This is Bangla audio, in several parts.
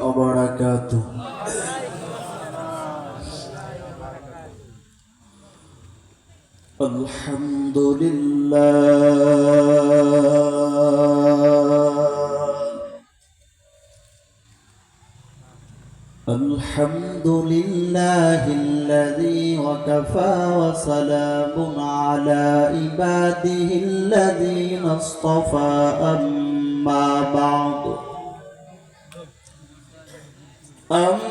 وبركاته. الحمد لله. الحمد لله الذي وكفى وسلام على عباده الذين اصطفى. أما بعد. أما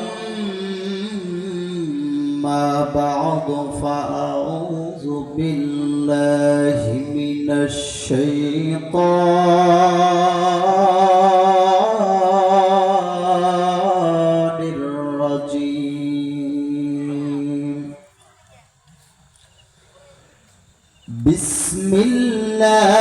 بعد فأعوذ بالله من الشيطان الرجيم. بسم الله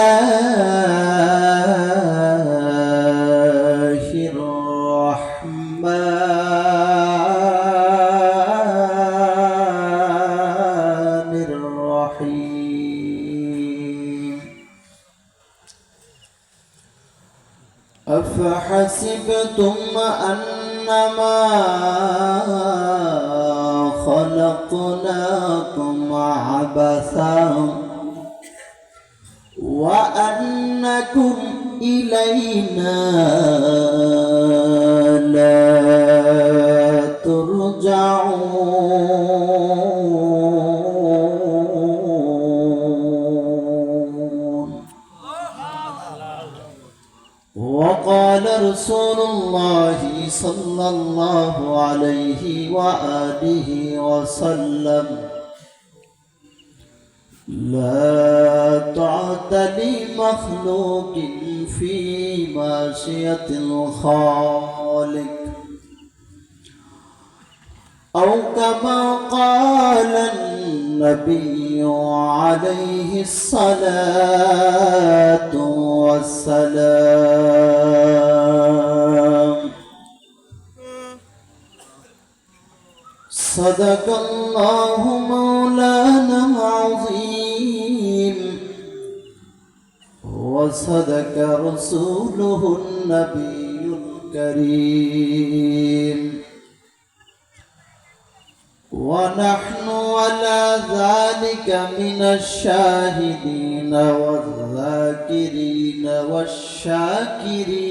وآله وسلم. لا طاعة لمخلوق في معصية الخالق. أو كما قال النبي عليه الصلاة والسلام. صدق الله مولانا العظيم وصدق رسوله النبي الكريم ونحن على ذلك من الشاهدين والذاكرين والشاكرين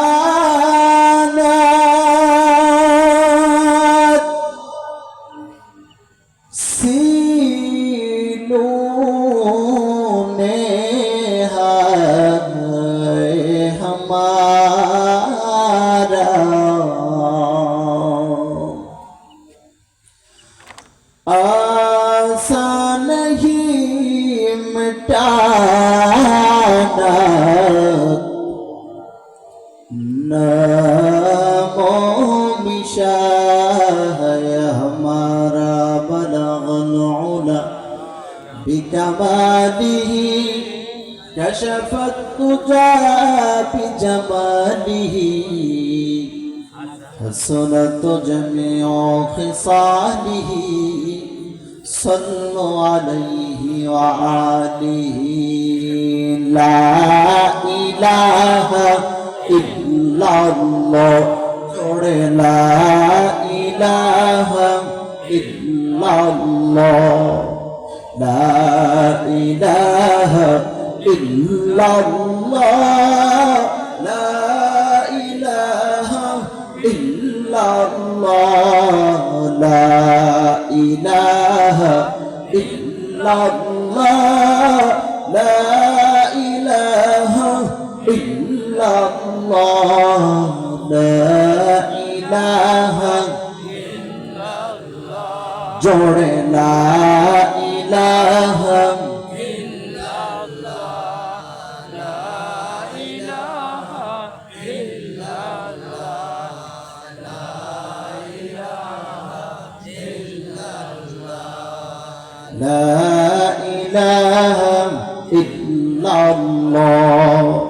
لا إله إلا الله لا إله إلا الله لا إله إلا الله لا إله إلا الله لا إله إلا الله لا إله إلا الله لا إله জোরে লা ইলাহা لا إله إلا الله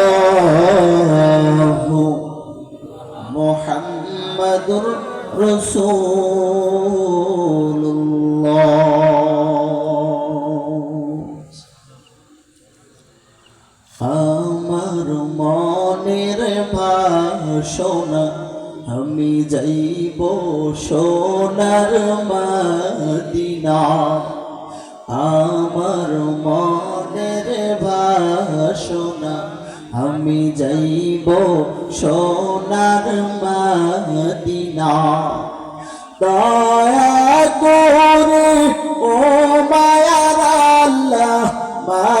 الله محمد رسول الله আমার মনের ভাষণা আমি যাইব সোনার মদিনা আমার মনের ভাষণা আমি যাইব সোনার মদিনা। দয়া করে ও মায়ার আল্লাহ মায়া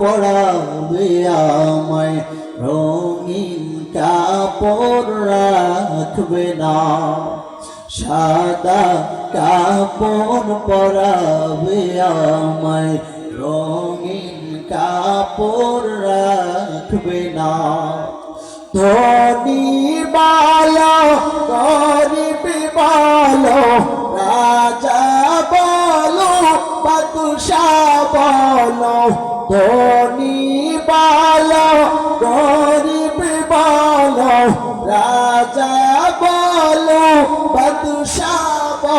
কাপড় পরাবে আমায়, রঙিন কাপড় রাখবে না। সাদা কাপড় পরাবে আমায়, রঙিন কাপড় রাখবে না। ধনী বালো গরিব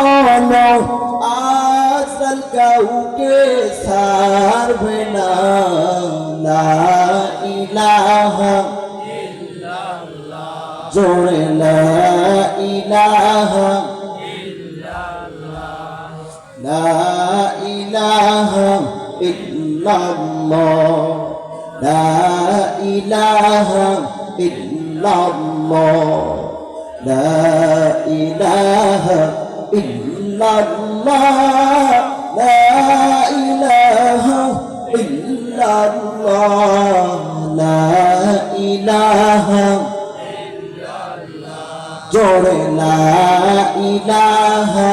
বলো আসল কাউকে সারবে না লা ইলাহা জোরে লা ইলাহা লা ইলাহা ইল্লাল্লাহ লা ইলাহা ইল্লাল্লাহ লা ইলাহা ইল্লাল্লাহ লা ইলাহা ইল্লাল্লাহ লা ইলাহা জোরে লা ইলাহা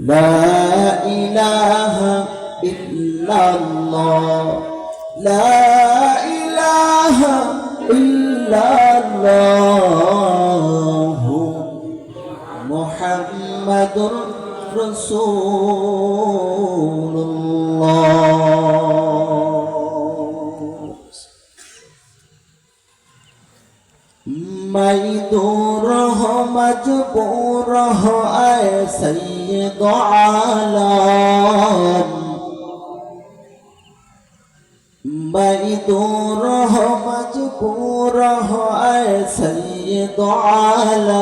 لا إله إلا الله لا ইল্লাল্লাহ মুহাম্মাদুর রাসূলুল্লাহ। মাই দূর মজবুর হয় সৈয়দ আলম مجدور ہو مجبور ہو اے سید عالی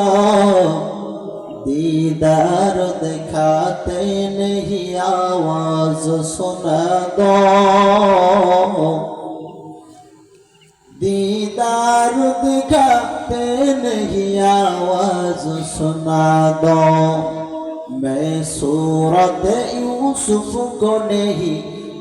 دیدار دکھاتے نہیں آواز سنا دو دیدار دکھاتے نہیں آواز سنا دو میں صورت یوسف کو نہیں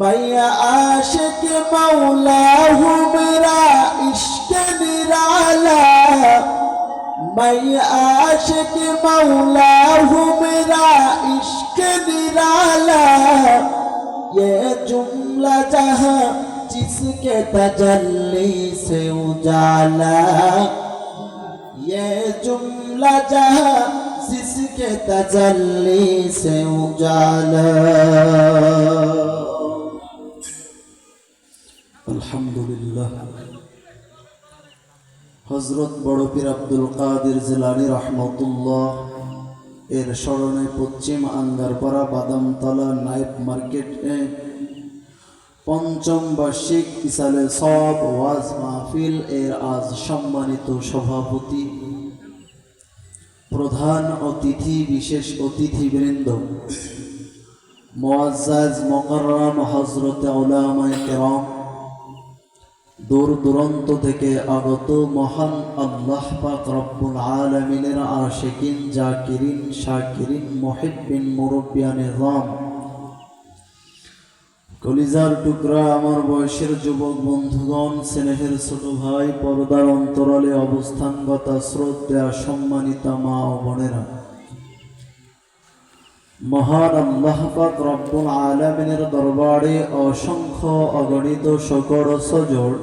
मैं आशिक मौला हूँ, मेरा इश्क निराला। मैं आशिक मौला हूँ, मेरा इश्क निराला। ये जुमला जहाँ जिसके तजल्ली से उजाला। ये जुमला जहाँ जिसके तजल्ली से उजाला। আলহামদুলিল্লাহ। হজরত বড় পীর আব্দুল কাদের জিলানি রহমতুল্লাহ এর স্মরণে পশ্চিম আঙ্গারপাড়া বাদামতলা নাইব মার্কেটে পঞ্চম বার্ষিক ইসালে সব ওয়াজ মাহফিল এর আজ সম্মানিত সভাপতি, প্রধান অতিথি, বিশেষ অতিথিবৃন্দ, মোয়াজ্জাজ মোকাররম হজরত ওলামায়ে কেরাম দূর দূরান্ত থেকে আগত মহান আল্লাহ পাক রব্বুল আলামিনের আশিকিন, জাকিরিন, শাকিরিন, মুহিব্বিন, মুরব্বিয়ানে রাম কলিজার টুকরা আমার বয়সের যুবক বন্ধুগণ, স্নেহের ছোট ভাই, পর্দার অন্তরালে অবস্থানগত শ্রদ্ধা, সম্মানিতা মা ও বোনেরা। মহান আল্লাহ পাক রব্বুল আলামিনের দরবারে অসংখ্য অগণিত শকর সজোড়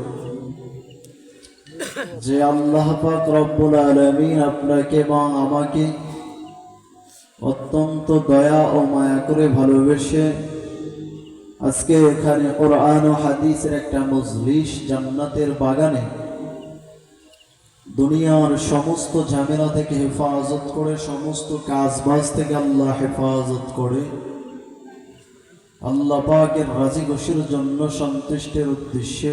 যে আল্লাহ পাক রব্বুল আলামিন আপনাকে এবং আমাকে অত্যন্ত দয়া ও মায়া করে ভালোবেসে আজকে এখানে কোরআন ও হাদিসের একটা মজলিস জান্নাতের বাগানে দুনিয়ার সমস্ত ঝামেলা থেকে হেফাজত করে, সমস্ত কাজবাজ থেকে আল্লাহ হেফাজত করে, আল্লাহ পাকের রাজি খুশির জন্য সন্তুষ্টের উদ্দেশ্যে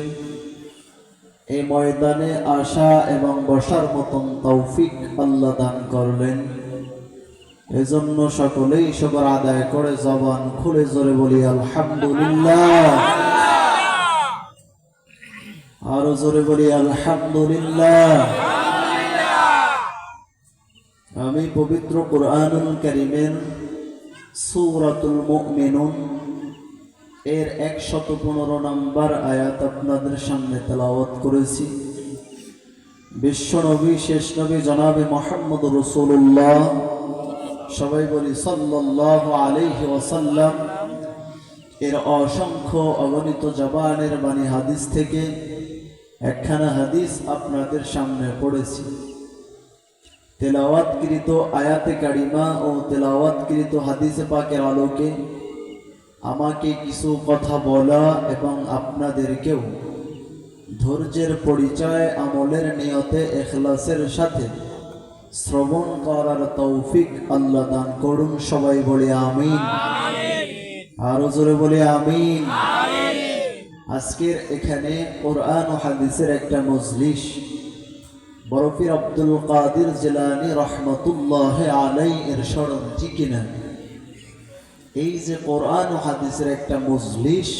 এই ময়দানে আসা এবং বসার মতন তৌফিক আল্লাহ দান করলেন। এজন্য সকলেই সবার আদায় করে জবান খুলে জোরে বলি, আলহামদুলিল্লাহ। আরও জোরে বলি, আলহামদুলিল্লাহ। আমি পবিত্র কোরআনুল করিমের সূরাতুল মুমিনুন এর একশত পনেরো নম্বর আয়াত আপনাদের সামনে তেলাওয়াত করেছি। বিশ্বনবী শেষ নবী জনাবে মোহাম্মদ রসুল্লাহ সবাই বলি সাল্লাহ আলাইহি ওয়াসাল্লাম। এর অসংখ্য অগণিত জবানের বাণী হাদিস থেকে একখানা হাদিস আপনাদের সামনে পড়েছি। তেলাওয়াতকৃত আয়াতে কারিমা ও তেলাওয়াতকৃত হাদিসে পাকের আলোকে আমাকে কিছু কথা বলা এবং আপনাদেরকেও ধৈর্যের পরিচয় আমলের নিয়তে এখলাসের সাথে শ্রবণ করার তৌফিক আল্লাহ দান করুন। সবাই বলে আমিন। আরও জোরে বলে আমিন। আজকের এখানে কোরআন ও হাদিসের একটা মজলিস। বরফির আব্দুল কাদির জেলানি রহমতুল্লাহ আলাই এর স্মরণ ঠিক কিনা? এই যে কোরআন ও হাদিসের একটা মজলিস,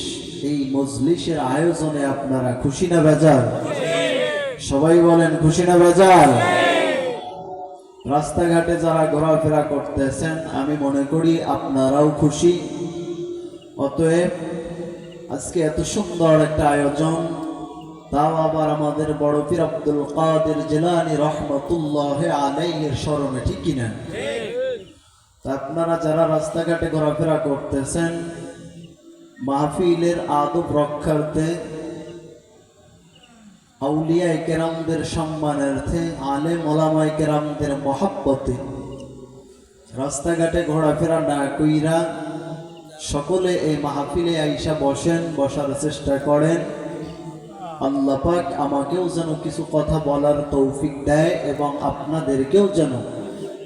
এই মজলিসের আয়োজনে আপনারা খুশি না বেজার? সবাই বলেন, খুশি না বেজার? রাস্তাঘাটে যারা ঘোরাফেরা করতেছেন, আমি মনে করি আপনারাও খুশি। অতএব, আজকে এত সুন্দর একটা আয়োজন। তাও আবার আমাদের বড় পীর আব্দুল কাদের জেলানি রহমতুল্লাহ আলাইহির স্মরণে, ঠিক কিনা? আপনারা যারা রাস্তাঘাটে ঘোরাফেরা করতেছেন, মাহফিলের আদব রক্ষার্থে আউলিয়া কেরামদের সম্মানার্থে, আলে ওলামাই কেরামদের মহাব্বতে রাস্তাঘাটে ঘোরাফেরা না কইরা সকলে এই মাহফিলে আইসা বসেন, বসার চেষ্টা করেন। আল্লাহ পাক আমাকেও যেন কিছু কথা বলার তৌফিক দেয় এবং আপনাদেরকেও যেন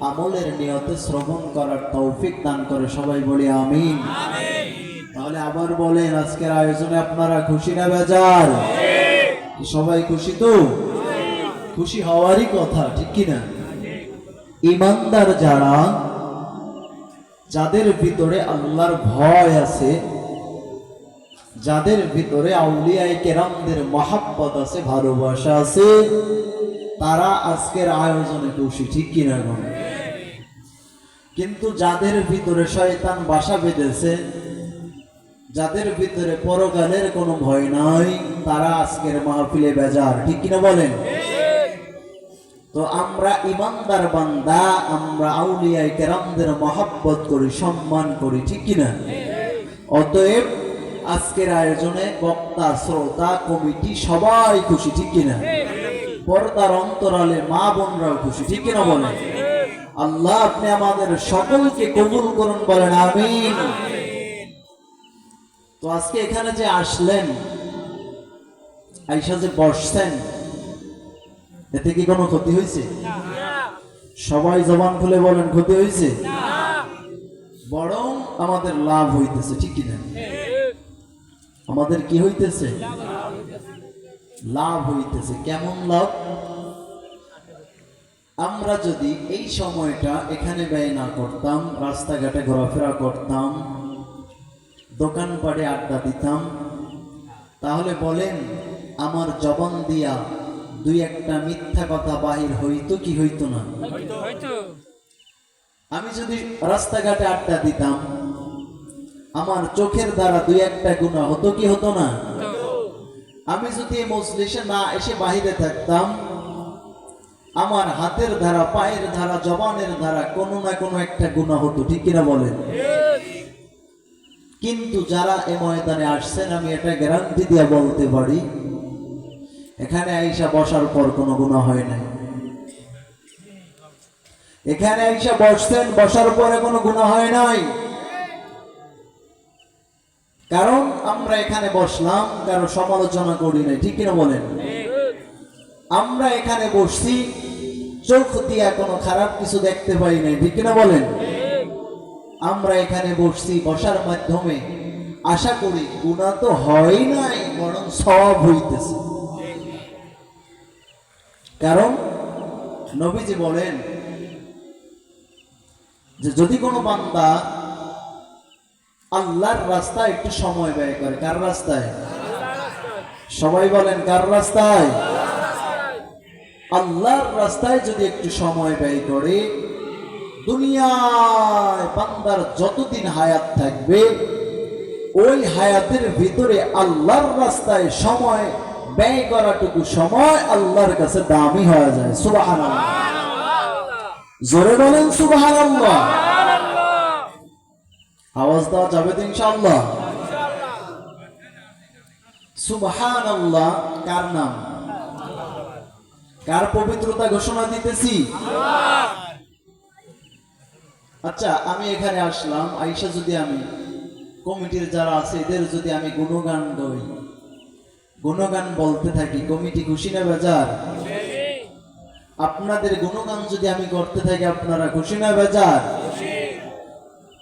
আমলের নিয়তে শ্রবণ করার তৌফিক দান করে সবাই বলি আমিন। তাহলে আবার বলেন আজকের আয়োজনে আপনারা খুশি না বেজার? সবাই খুশি তো? খুশি হওয়ারই কথা ঠিক কিনা? ইমানদার যারা যাদের ভিতরে আল্লাহর ভয় আছে যাদের ভিতরে আউলিয়াই কেরামদের মহাব্বত আছে ভালোবাসা আছে তারা আজকের আয়োজনে খুশি ঠিক কিনা গণ কিন্তু যাদের ভিতরে শয়তান বাসা বেঁধেছে, যাদের ভিতরে পরকালের কোনো ভয় নাই, তারা আজকের মাহফিলে বেজার। ঠিক কিনা বলেন? তো আমরা ইমানদার বান্দা, আমরা আউলিয়াই কেরামদের মহাব্বত করি, সম্মান করি, ঠিক কিনা? অতএব আজকের আয়োজনে বক্তা, শ্রোতা, কমিটি সবাই খুশি, ঠিক কিনা? পর্দার অন্তরালে মা বোনরাও খুশি, ঠিক কিনা বলেন? আল্লাহ আপনি আমাদের সকলকে কবুল করুন বলেন, আমিন। তো আজকে এখানে যে আসলেন আইসা যে বসছেন, এতে কি কোনো ক্ষতি হয়েছে? সবাই জবান খুলে বলেন, ক্ষতি হয়েছে? বরং আমাদের লাভ হইতেছে, ঠিক কিনা? আমাদের কি হইতেছে? লাভ হইতেছে। কেমন লাভ? আমরা যদি এই সময়টা এখানে ব্যয় না করতাম রাস্তাঘাটে ঘোরাফেরা করতাম দোকানপাটে আড্ডা দিতাম তাহলে বলেন আমার জবান দিয়া দুই একটা মিথ্যা কথা বাহির হইতো কি হইতো না? আমি যদি রাস্তাঘাটে আড্ডা দিতাম আমার চোখের দ্বারা দুই একটা গুণা হতো কি হতো না? আমি যদি এই মজলিসে না এসে বাহিরে থাকতাম আমার হাতের ধারা, পায়ের ধারা, জবানের ধারা, কোনো না কোনো একটা গুণা হতো ঠিক কিনা বলেন? কিন্তু যারা এ ময়দানে আসছেন, আমি এটা গ্যারান্টি দিয়ে বলতে পারি, এখানে আইসা বসার পর কোনো গুণা হয় নাই। এখানে আইসা বসছেন, বসার পরে কোনো গুণা হয় নাই। কারণ আমরা এখানে বসলাম, কারও সমালোচনা করি নাই, ঠিক কিনা বলেন? আমরা এখানে বসছি চোখ দিয়া কোনো খারাপ কিছু দেখতে পাই নাই। ঠিক কিনা বলেন? আমরা এখানে বসছি বসার মাধ্যমে। আশা করি গুণা তো হয় নাই বরং সব হইতেছে। কারণ নবীজি বলেন যে যদি কোনো বান্দা আল্লাহর রাস্তায় একটু সময় ব্যয় করে কার রাস্তায়। সবাই বলেন কার রাস্তায়? আল্লাহর রাস্তায় যদি একটু সময় ব্যয় করে, দুনিয়ায় বান্দার যতদিন হায়াত থাকবে, ওই হায়াতের ভিতরে আল্লাহর রাস্তায় সময় ব্যয় করাটুকু সময় আল্লাহর কাছে দামি হয়ে যায়। সুবাহান জোরে বলেন সুবাহান আওয়াজ দেওয়া যাবে তো ইনশাআল্লাহ? সুবহান আল্লাহ কার নাম? কার পবিত্রতা ঘোষণা দিতেছি? আচ্ছা আমি এখানে আসলাম। আইসা যদি আমি, কমিটির যারা আছে, এদের যদি আমি গুণগান গাই। গুণগান বলতে থাকি, কমিটি খুশি না বেজার? আপনাদের গুণগান যদি আমি করতে থাকি, আপনারা খুশি না বেজার?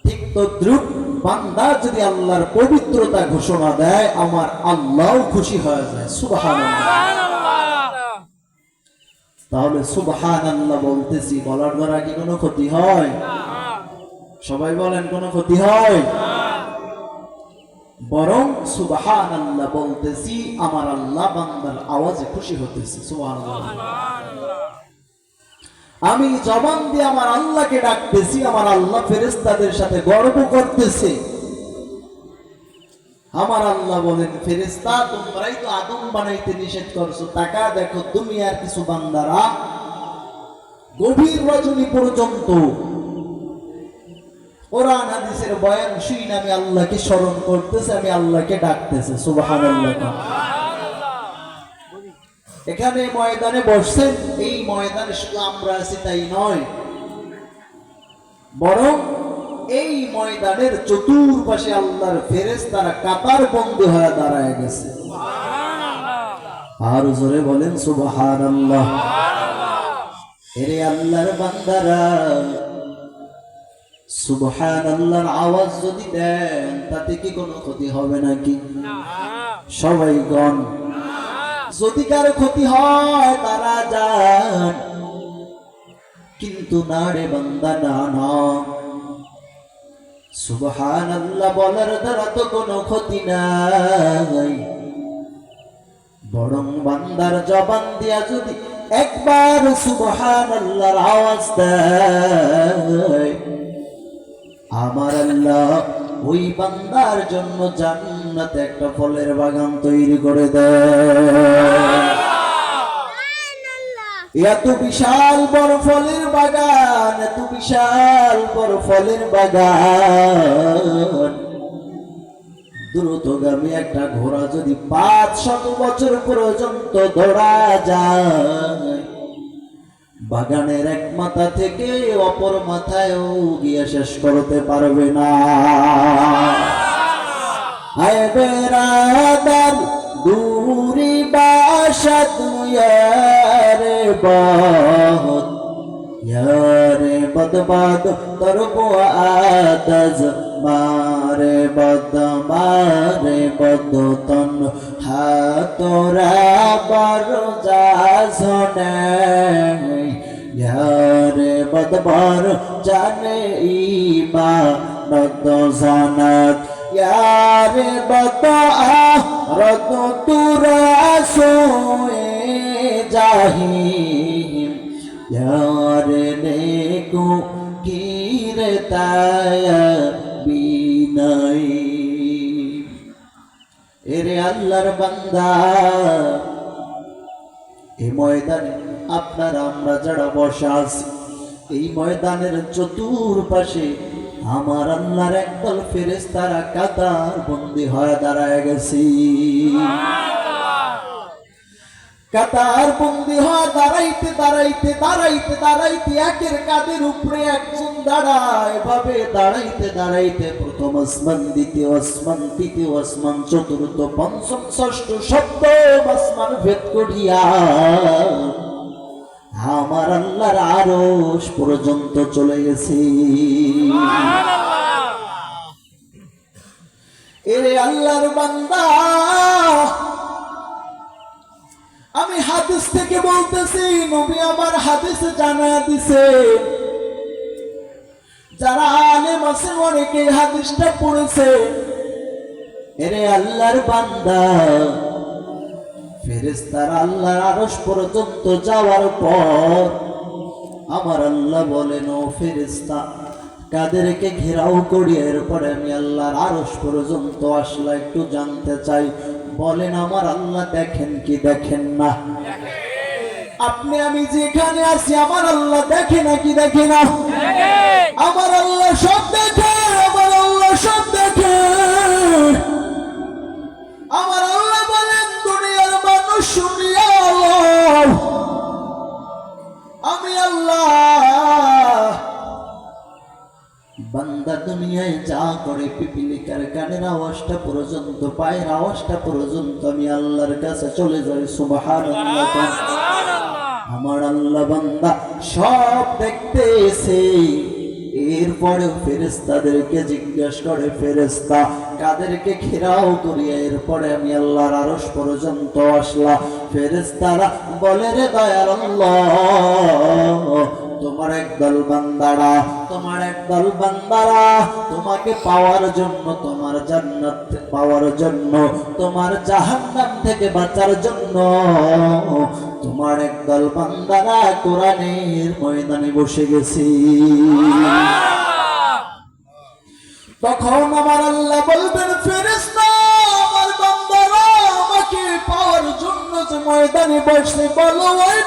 ঠিক তো দ্রুপ বান্দা যদি আল্লাহর পবিত্রতা ঘোষণা দেয়, আমার আল্লাহও খুশি হয়ে যায়। সুবাহান তাহলে সুবহান আল্লাহ বলতেছি, বলার দ্বারা কি কোনো ক্ষতি হয়? সবাই বলেন, কোনো ক্ষতি হয়? বরং সুবহান আল্লাহ বলতেছি, আমার আল্লাহ বান্দার আওয়াজে খুশি হতেছি সুবহান আমি জবান দিয়ে আমার আল্লাহকে ডাকতেছি, আমার আল্লাহ ফেরেস্তাদের সাথে গর্ব করতেছে। আমার আল্লাহ বলেন ফেরেস্তা তোমরাই তো আদম বানাইতে নিষেধ করছ টাকা দেখো, তুমি আর কিছু বান্দারা গভীর রজনী পর্যন্ত। কোরআন, হাদিসের বয়ান আমি আল্লাহকে স্মরণ করতেছে, আমি আল্লাহকে ডাকতেছে, সুবহানাল্লাহ। এখানে ময়দানে বসছেন, এই ময়দানে শুধু আমরা আছি, তাই নয়। বরং এই ময়দানের চতুর্পাশে আল্লাহর ফেরেস তারা কাতার বন্ধ হয়ে দাঁড়ায় গেছে। আর জোরে বলেন সুবাহান আল্লাহ এরে আল্লাহর বান্দারা সুবহান আল্লাহর আওয়াজ যদি দেন তাতে কি কোনো ক্ষতি হবে নাকি? সবাই গণ যদি কারও ক্ষতি হয় তারা যান। কিন্তু না রে বান্দা না না। সুবহান আল্লাহ বলার দ্বারা তো কোনো ক্ষতি নাই। বরং বান্দার জবান দিয়া যদি একবার সুবহান আওয়াজ দেয়, আমার আল্লাহ ওই বান্দার জন্য জান্নাতে একটা ফলের বাগান তৈরি করে দেয়। এত বিশাল বড় ফলের বাগান এত বিশাল বড় ফলের বাগান। দ্রুতগামী একটা ঘোড়া যদি পাঁচ শত বছর পর্যন্ত দৌড়া যায়, বাগানের এক মাথা থেকে অপর মাথায়ও গিয়ে শেষ করতে পারবে না। হায় বেড়াদার দূরি বাসাত ইয়ারে বহুত, ইয়ারে বদবাদ তরবো আতাজ মারে বদ মারে বদ তন হাতরা বার যাসনে ইয়ারে বদবার জানে ইমা নদ জানাত, ইয়ারে বদ আহরত তুরা সোয়ে জাহিম यार नेको कीरताया বিনয় এরে আল্লাহর বান্দা এই ময়দানে আপনারা আমরা যারা বসা আছি এই ময়দানের চতুর্পাশে আমার আল্লাহর একদল ফেরেস্তারা কাতার বন্দি হয়ে দাঁড়ায় গেছি। কাতার বন্দি হওয়া দাঁড়াইতে দাঁড়াইতে দাঁড়াইতে দাঁড়াইতে একের কাদের উপরে একজন দাঁড়ায়। এভাবে দাঁড়াইতে দাঁড়াইতে প্রথম আসমান দ্বিতীয় আসমান তৃতীয় আসমান চতুর্থ, পঞ্চম, ষষ্ঠ, সপ্তম আসমান ভেদ করিয়া আমার আল্লাহর আরশ পর্যন্ত চলে গেছি। এরে আল্লাহর বান্দা আমি হাদিস থেকে বলতেছি নবী আমার হাদিস জানা দিছে। যারা আলেম আছেন অনেকে হাদিসটা পড়েছে। এরে আল্লাহর বান্দা ফেরেস্তার আল্লাহর আরশ পর্যন্ত যাওয়ার পর আমার আল্লাহ বলেন ও ফেরেস্তা কাদেরকে ঘেরাও করি এরপরে আমি আল্লাহর আরশ পর্যন্ত আসলা একটু জানতে চাই। বলেন আমার আল্লাহ দেখেন কি দেখেন না। আপনি আমি যেখানে আছি আমার আল্লাহ দেখে নাকি দেখে না? আমার আল্লাহ সব দেখে বান্দা দুনিয়ায় যা করে পিপিলিকার কানের আওয়াজটা পর্যন্ত পায়ের আওয়াজটা পর্যন্ত আমি আল্লাহর কাছে চলে যাই সুবহানাল্লাহ। আমার আল্লাহ বান্দা সব দেখতেছে। এরপরে ফেরেস্তাদেরকে জিজ্ঞেস করে ফেরেস্তা কাদেরকে ঘেরাও করিয়া এরপরে আমি আল্লাহর আরস পর্যন্ত আসলাম। ফেরেস্তারা বলে রে আল্লাহ তোমার একদল বান্দারা, তোমার একদল বান্দারা, তোমাকে পাওয়ার জন্য, তোমার জান্নাত পাওয়ার জন্য, তোমার জাহান্নাম থেকে বাঁচার জন্য, তোমার একদল বান্দারা কোরআনের ময়দানে বসে গেছি। তখন আমার আল্লাহ বলবেন ফেরেশতা, আমার বান্দারা, আমাকে পাওয়ার জন্য যে ময়দানে বসে, বলো, ওই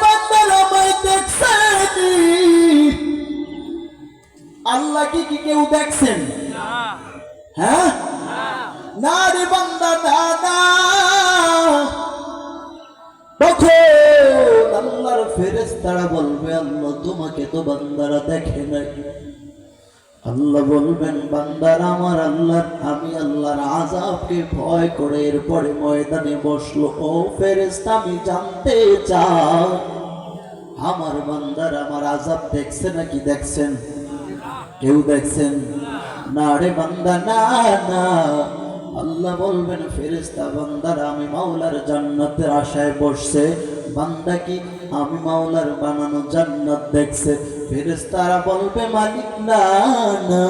আমায় কি? কেউ দেখছেন? হ্যাঁ? না রে বান্দা, না দেখে আল্লাহ বলবেন, বান্দার আমার আল্লাহ, আমি আল্লাহর আজাবকে ভয় করে এরপরে ময়দানে বসল। ও ফেরেশতা, আমি জানতে চাই। আমার বান্দার আমার আজাব দেখছে নাকি দেখছেন? কেউ দেখছেন? না রে বান্দা, না না। আল্লাহ বলবেন, ফেরেশতা বান্দারা আমি মাওলার জান্নাতের আশায় বসছে। বান্দা কি আমি মাওলার বানানো জান্নাত দেখছে? ফেরেশতারা বলবে, মালিক, না না।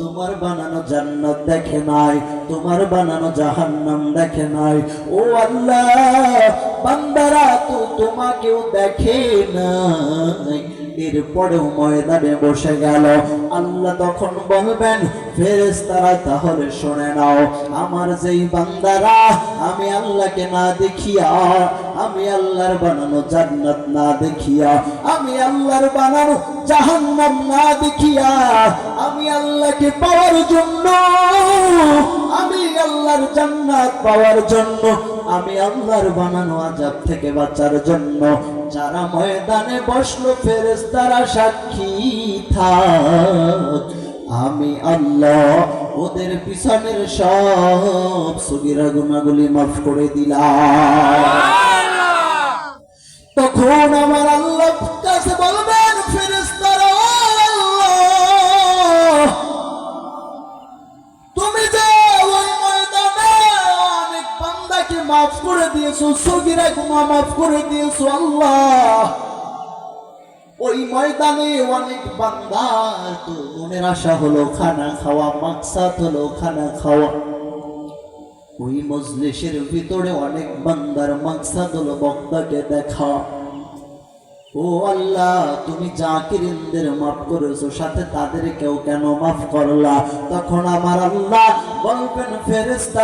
তোমার বানানো জান্নাত দেখে নাই, তোমার বানানো জাহান্নাম দেখে নাই। ও আল্লাহ, বান্দারা তো তোমাকেও দেখে নাই। এরপরেও ময়দানে বসে গেল। আল্লাহ তখন বলবেন, ফেরেশতারা, তাহলে শুনে নাও, আমার যেই বান্দারা, আমি আল্লাহকে না দেখিয়া, আমি আল্লাহর বানানো জান্নাত না দেখিয়া, আমি আল্লাহর বানানো জাহান্নাম না দেখিয়া, আমি আল্লাহকে পাওয়ার জন্য, আমি আল্লাহর জান্নাত পাওয়ার জন্য, আমি আল্লাহর বানানো আজাব থেকে বাঁচার জন্য যারা ময়দানে বসল ফেরেস তারা সাক্ষী থাক। আমি আল্লাহ ওদের পিছনের সব সুগিরা গুনাগুলি মাফ করে দিলাম। তখন আমার আল্লাহ দিয়েছ সগিরা গুনাহ মাফ করে দিয়েছ আল্লাহ। ওই ময়দানে অনেক বান্দার তো মনের আশা হলো, খানা খাওয়া, মাকসাদ হলো, খানা খাওয়া। ওই মজলিসের ভিতরে অনেক বান্দার মাকসাদ হলো, বক্তাকে দেখা। ও আল্লাহ, তুমি জাকিরিনদের মাফ করেছ, সাথে তাদেরকেও কেন মাফ করলা? তখন আমার আল্লাহ বলবেন ফেরেস্তা